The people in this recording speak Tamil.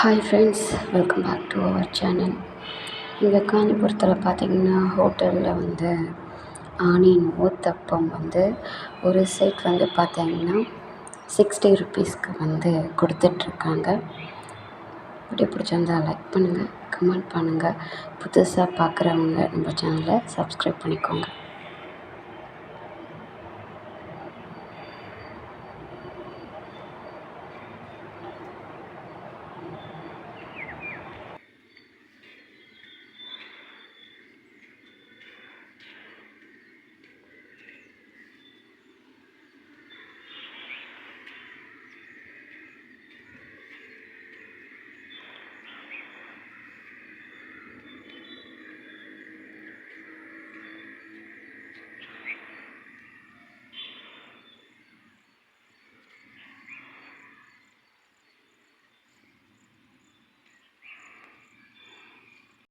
Hi friends welcome back to our channel இங்கே காஞ்சிபுரத்தில் பார்த்தீங்கன்னா ஹோட்டலில் வந்து ஆனியன் ஊத்தப்பம் வந்து ஒரு செட் வந்து பார்த்திங்கன்னா சிக்ஸ்டி ருப்பீஸ்க்கு வந்து கொடுத்துட்ருக்காங்க. வீடியோ பிடிச்சிருந்தா லைக் பண்ணுங்கள் கமெண்ட் பண்ணுங்கள் புதுசாக பார்க்குறவங்க நம்ம சேனலை சப்ஸ்கிரைப் பண்ணிக்கோங்க.